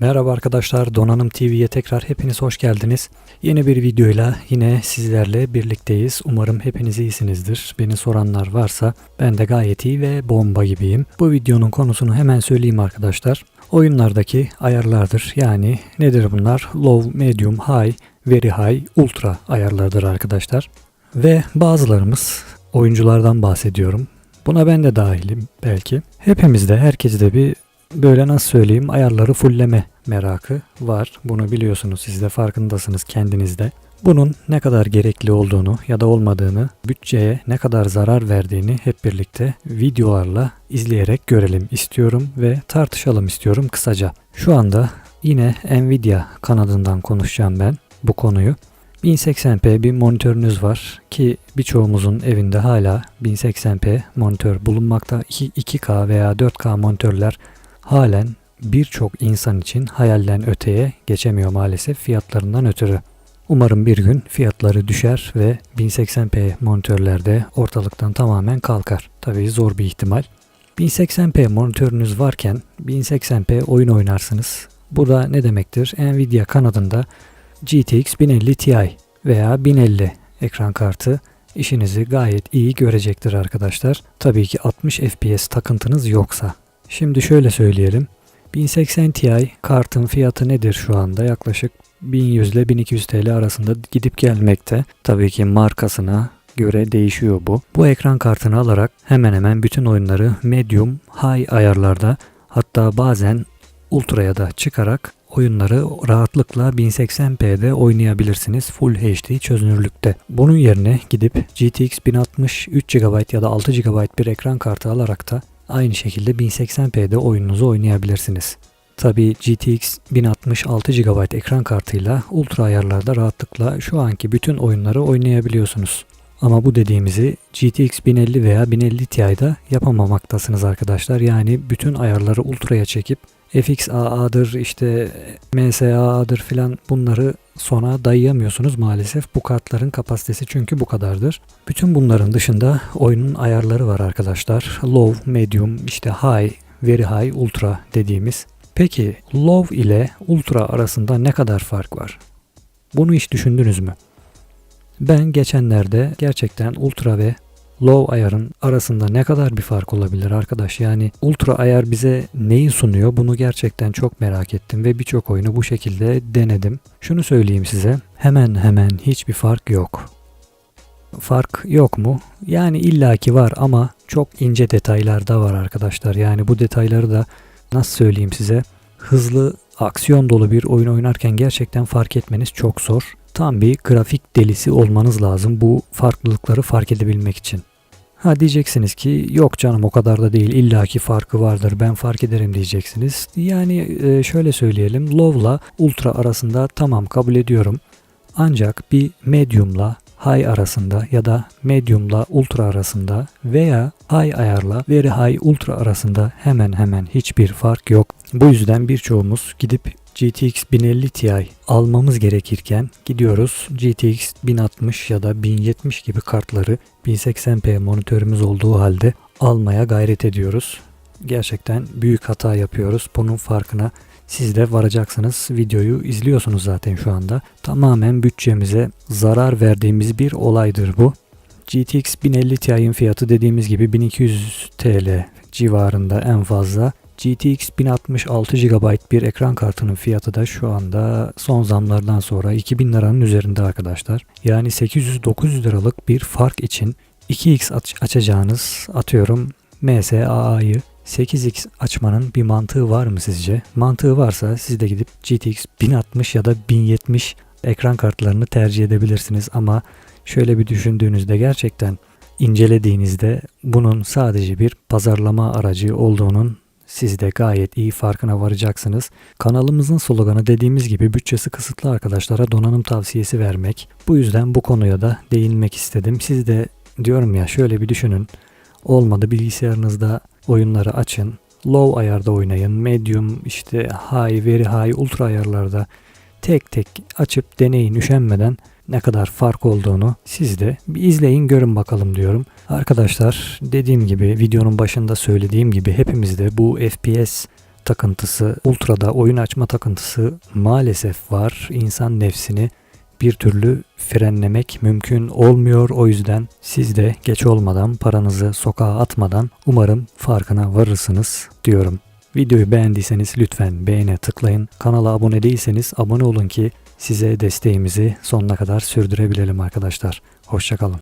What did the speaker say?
Merhaba arkadaşlar, Donanım TV'ye tekrar hepiniz hoş geldiniz. Yeni bir videoyla yine sizlerle birlikteyiz. Umarım hepiniz iyisinizdir. Beni soranlar varsa ben de gayet iyi ve bomba gibiyim. Bu videonun konusunu hemen söyleyeyim arkadaşlar. Oyunlardaki ayarlardır. Yani nedir bunlar? Low, medium, high, very high, ultra ayarlardır arkadaşlar. Ve bazılarımız oyunculardan bahsediyorum. Buna ben de dahilim belki. Hepimizde, herkeste bir böyle nasıl söyleyeyim ayarları fullleme merakı var. Bunu biliyorsunuz siz de farkındasınız kendinizde. Bunun ne kadar gerekli olduğunu ya da olmadığını, bütçeye ne kadar zarar verdiğini hep birlikte videolarla izleyerek görelim istiyorum ve tartışalım istiyorum kısaca. Şu anda yine Nvidia kanadından konuşacağım ben bu konuyu. 1080p bir monitörünüz var ki birçoğumuzun evinde hala 1080p monitör bulunmakta. 2K veya 4K monitörler halen birçok insan için hayalden öteye geçemiyor maalesef fiyatlarından ötürü. Umarım bir gün fiyatları düşer ve 1080p monitörlerde ortalıktan tamamen kalkar. Tabii zor bir ihtimal. 1080p monitörünüz varken 1080p oyun oynarsınız. Bu da ne demektir? Nvidia kanadında GTX 1050 Ti veya 1050 ekran kartı işinizi gayet iyi görecektir arkadaşlar. Tabii ki 60 FPS takıntınız yoksa. Şimdi şöyle söyleyelim. 1080 Ti kartın fiyatı nedir şu anda? Yaklaşık 1100 ile 1200 TL arasında gidip gelmekte. Tabii ki markasına göre değişiyor bu. Bu ekran kartını alarak hemen hemen bütün oyunları medium, high ayarlarda hatta bazen ultra'ya da çıkarak oyunları rahatlıkla 1080p'de oynayabilirsiniz Full HD çözünürlükte. Bunun yerine gidip GTX 1060 3 GB ya da 6 GB bir ekran kartı alarak da aynı şekilde 1080p'de oyununuzu oynayabilirsiniz. Tabi GTX 1060 6 GB ekran kartıyla ultra ayarlarda rahatlıkla şu anki bütün oyunları oynayabiliyorsunuz. Ama bu dediğimizi GTX 1050 veya 1050 Ti'de yapamamaktasınız arkadaşlar. Yani bütün ayarları ultraya çekip FXAA'dır işte MSAA'dır filan bunları sona dayayamıyorsunuz maalesef. Bu kartların kapasitesi çünkü bu kadardır. Bütün bunların dışında oyunun ayarları var arkadaşlar. Low, medium, işte high, very high, ultra dediğimiz. Peki low ile ultra arasında ne kadar fark var? Bunu hiç düşündünüz mü? Ben geçenlerde gerçekten ultra ve low ayarın arasında ne kadar bir fark olabilir arkadaş? Yani ultra ayar bize neyi sunuyor? Bunu gerçekten çok merak ettim ve birçok oyunu bu şekilde denedim. Şunu söyleyeyim size. Hemen hemen hiçbir fark yok. Fark yok mu? Yani illaki var ama çok ince detaylar da var arkadaşlar. Yani bu detayları da nasıl söyleyeyim size? Hızlı, aksiyon dolu bir oyun oynarken gerçekten fark etmeniz çok zor. Tam bir grafik delisi olmanız lazım bu farklılıkları fark edebilmek için. Ha diyeceksiniz ki yok canım o kadar da değil illaki farkı vardır ben fark ederim diyeceksiniz. Yani e, şöyle söyleyelim low'la ultra arasında tamam kabul ediyorum. Ancak bir medium'la high arasında ya da medium'la ultra arasında veya high ayarla very high ultra arasında hemen hemen hiçbir fark yok. Bu yüzden birçoğumuz gidip GTX 1050 Ti almamız gerekirken gidiyoruz GTX 1060 ya da 1070 gibi kartları 1080p monitörümüz olduğu halde almaya gayret ediyoruz. Gerçekten büyük hata yapıyoruz. Bunun farkına siz de varacaksınız. Videoyu izliyorsunuz zaten şu anda. Tamamen bütçemize zarar verdiğimiz bir olaydır bu. GTX 1050 Ti'nin fiyatı dediğimiz gibi 1200 TL civarında en fazla. GTX 1066 GB bir ekran kartının fiyatı da şu anda son zamlardan sonra 2000 liranın üzerinde arkadaşlar. Yani 800-900 liralık bir fark için 2x aç açacağınız atıyorum MSAA'yı 8x açmanın bir mantığı var mı sizce? Mantığı varsa siz de gidip GTX 1060 ya da 1070 ekran kartlarını tercih edebilirsiniz ama şöyle bir düşündüğünüzde gerçekten incelediğinizde bunun sadece bir pazarlama aracı olduğunun siz de gayet iyi farkına varacaksınız. Kanalımızın sloganı dediğimiz gibi bütçesi kısıtlı arkadaşlara donanım tavsiyesi vermek. Bu yüzden bu konuya da değinmek istedim. Siz de diyorum ya şöyle bir düşünün. Olmadı bilgisayarınızda oyunları açın. Low ayarda oynayın. Medium, işte high, very high, ultra ayarlarda tek tek açıp deneyin üşenmeden ne kadar fark olduğunu siz de bir izleyin görün bakalım diyorum. Arkadaşlar dediğim gibi videonun başında söylediğim gibi hepimizde bu FPS takıntısı, ultrada oyun açma takıntısı maalesef var. İnsan nefsini bir türlü frenlemek mümkün olmuyor. O yüzden siz de geç olmadan paranızı sokağa atmadan umarım farkına varırsınız diyorum. Videoyu beğendiyseniz lütfen beğene tıklayın. Kanala abone değilseniz abone olun ki size desteğimizi sonuna kadar sürdürebilelim arkadaşlar. Hoşçakalın.